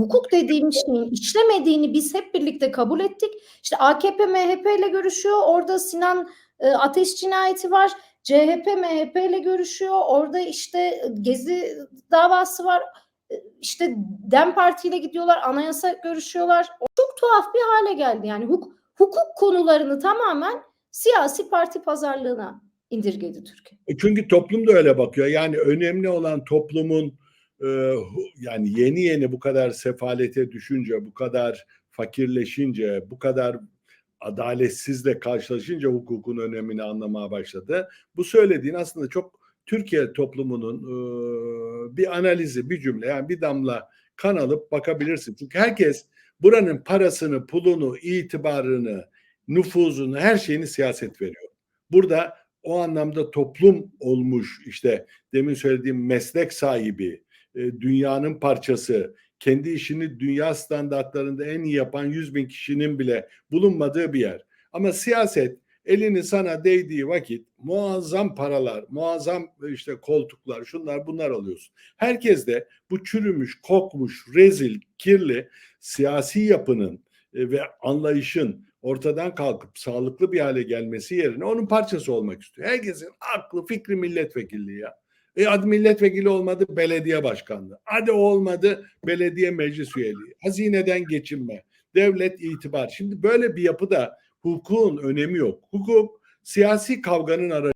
hukuk dediğimiz şeyin işlemediğini biz hep birlikte kabul ettik. İşte AKP MHP ile görüşüyor. Orada Sinan e, Ateş cinayeti var. CHP MHP ile görüşüyor. Orada işte Gezi davası var. E, İşte Dem Parti ile gidiyorlar. Anayasa görüşüyorlar. Çok tuhaf bir hale geldi. Yani hukuk, hukuk konularını tamamen siyasi parti pazarlığına indirgedi Türkiye. E Çünkü toplum da öyle bakıyor. Yani önemli olan toplumun e, hu- yani yeni yeni bu kadar sefalete düşünce, bu kadar fakirleşince, bu kadar adaletsizle karşılaşınca hukukun önemini anlamaya başladı. Bu söylediğin aslında çok Türkiye toplumunun e, bir analizi, bir cümle yani bir damla kan alıp bakabilirsin. Çünkü herkes buranın parasını, pulunu, itibarını, nüfuzunu, her şeyini siyaset veriyor. Burada o anlamda toplum olmuş işte demin söylediğim meslek sahibi, e, dünyanın parçası, kendi işini dünya standartlarında en iyi yapan 100 bin kişinin bile bulunmadığı bir yer. Ama siyaset elini sana değdiği vakit muazzam paralar, muazzam e, işte koltuklar, şunlar bunlar alıyorsun. Herkes de bu çürümüş, kokmuş, rezil, kirli siyasi yapının e, ve anlayışın ortadan kalkıp sağlıklı bir hale gelmesi yerine onun parçası olmak istiyor. Herkesin aklı fikri milletvekilliği ya. E hadi milletvekili olmadı belediye başkanlığı. Hadi olmadı belediye meclis üyeliği. Hazineden geçinme. Devlet itibar. Şimdi böyle bir yapıda hukukun önemi yok. Hukuk siyasi kavganın aracı.